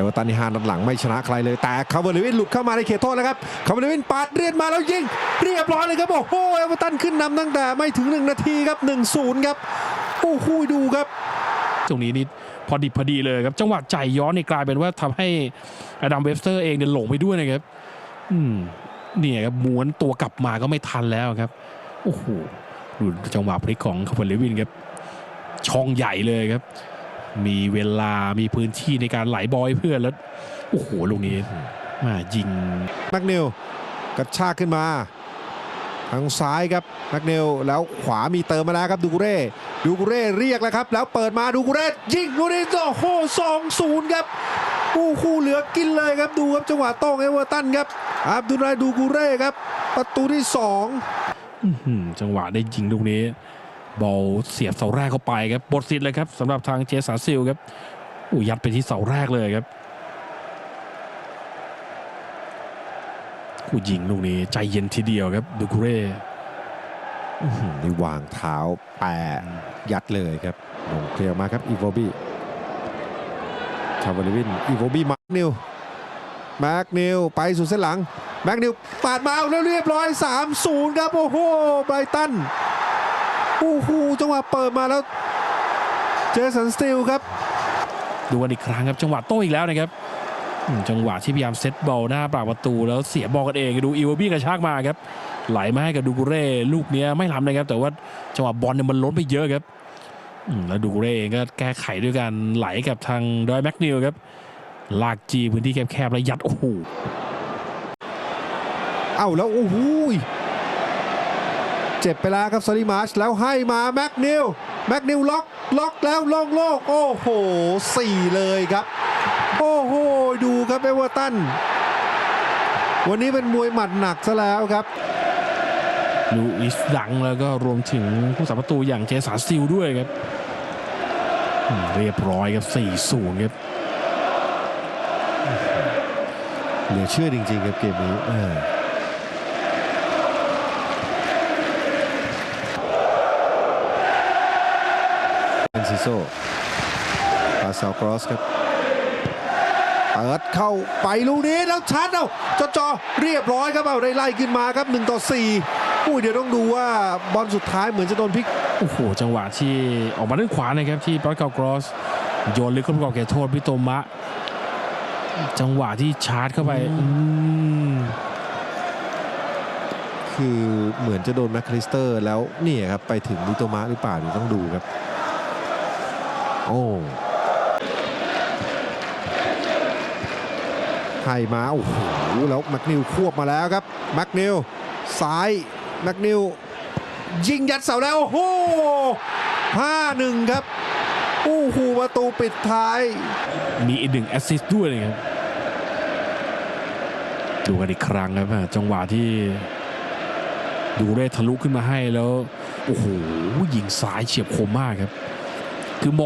เอเวอร์ตันนี่ห้านัดหลังไม่ชนะใครเลย แต่คาร์เวอร์ลิวินหลุดเข้ามาในเขตโทษแล้วครับคาร์เวอร์ลิวินปาดเรียนมาแล้วยิงเรียบร้อยเลยครับโอ้โหเอเวอร์ตันขึ้นนำตั้งแต่ไม่ถึง 1 นาทีครับ 1-0 ครับโอ้โหดูครับ ตรงนี้นี่พอดิบพอดีเลยครับ จังหวะใจายย้อนนี่กลายเป็นว่าทำให้อดัมเวบสเตอร์เองเนี่หลงไปด้วยนะครับ อืมเนี่ยครับม้วนตัวกลับมาก็ไม่ทันแล้วครับโอ้โหดูจังหวะพลิกของคาร์เวเลวินครับช่องใหญ่เลยครับ มีเวลามีพื้นที่ในการไหลบอลให้เพื่อนแล้ว โอ้โห ลูกนี้มายิงแมกเนลกระชากขึ้นมา ทางซ้ายครับแมกเนลแล้วขวามีเติมมาแล้วครับดูกุเร่ดูกุเร่เรียกแล้วครับ แล้วเปิดมาดูกุเร่ยิงลูกนี้โอ้โหสองศูนย์ครับโอ้โหเหลือกินเลยครับดูครับจังหวะโต้งเอเวอร์ตันครับอับดุลไรดูกุเร่ครับ ประตูที่สองอื้อหือจังหวะได้ยิงลูกนี้ บอลเสียบเสาแรกเข้าไปครับบทสิทธิ์เลยครับสำหรับทางเจสันซิลครับอู้ยัดไปที่เสาแรกเลยครับกูยิงลูกนี้ใจเย็นทีเดียวครับดูกุเร่นี่วางเท้าแปะยัดเลยครับลงเคลียร์มาครับอีโวบี้ชาวบริวินอีโวบี้มาร์กนิวแม็กนิวไปสู่เส้นหลังแม็กนิวปาดมาแล้วเรียบร้อย 3-0 ครับ โอ้โหไบรตัน โอ้โหจังหวะเปิดมาแล้ว เจสันสติลครับ ดูกันอีกครั้งครับจังหวะโต้อีกแล้วนะครับอืมจังหวะที่พยายามเซตบอลหน้าปากประตู แล้วเสียบอลกันเองดูอีวบี้กระชากมาครับ ไหลมาให้กับดูกุเร่ลูกเนี้ยไม่ล้ำนะครับ แต่ว่าจังหวะบอลเนี่ยมันล้นไปเยอะครับอืมแล้วดูกุเร่เองก็แก้ไขด้วยการไหลกับทางดอยแม็กนิวครับลากจีพื้นที่แคบๆแล้วยัดโอ้โหเอ้าแล้วโอ้โหย เจ็บไปแล้วครับซาริมาชแล้วให้มาแม็กนิวแม็กนิวล็อกล็อกแล้วลงโลก โอ้โหสี่เลยครับ โอ้โห ดูครับเอเวอร์ตัน วันนี้เป็นมวยหมัดหนักซะแล้วครับลูอิสดังแล้วก็รวมถึงผู้สาประตูอย่างเจสันซิลด้วยครับอืมเรียบร้อยครับ4-0ครับเหลือเชื่อจริงๆครับเกมนี้ เอนซิโซปาซาวกรอสครับเปิดเข้าไปลูกนี้แล้วชัดเอาจอจอเรียบร้อยครับเอาได้ไล่ขึ้นมาครับ1ต่อ4อุ้ยเดี๋ยวต้องดูว่าบอลสุดท้ายเหมือนจะโดนพลิกโอ้โหจังหวะที่ออกมาด้านขวานะครับที่ปอตเกากรอสโยนลึกเข้าไปกรอบเขตโทษพิโตมะ จังหวะที่ชาร์จเข้าไปอืมคือเหมือนจะโดนแมคคาลิสเตอร์แล้วเนี่ยครับไปถึงลิโตมาหรือเปล่าเดี๋ยวต้องดูครับ โอ้ให้มาโอ้โหแล้วแมกนิวควบมาแล้วครับแมกนิวซ้ายแมกนิวยิงยัดเสาแล้วโอ้โหห้าหนึ่งครับโอ้โหประตูปิดท้าย มีอีกหนึ่งแอสซิสต์ด้วยนะครับดูกันอีกครั้งครับจังหวะที่ดูได้ทะลุขึ้นมาให้แล้ว โอ้โหยิงซ้ายเฉียบคมมากครับ คือมอง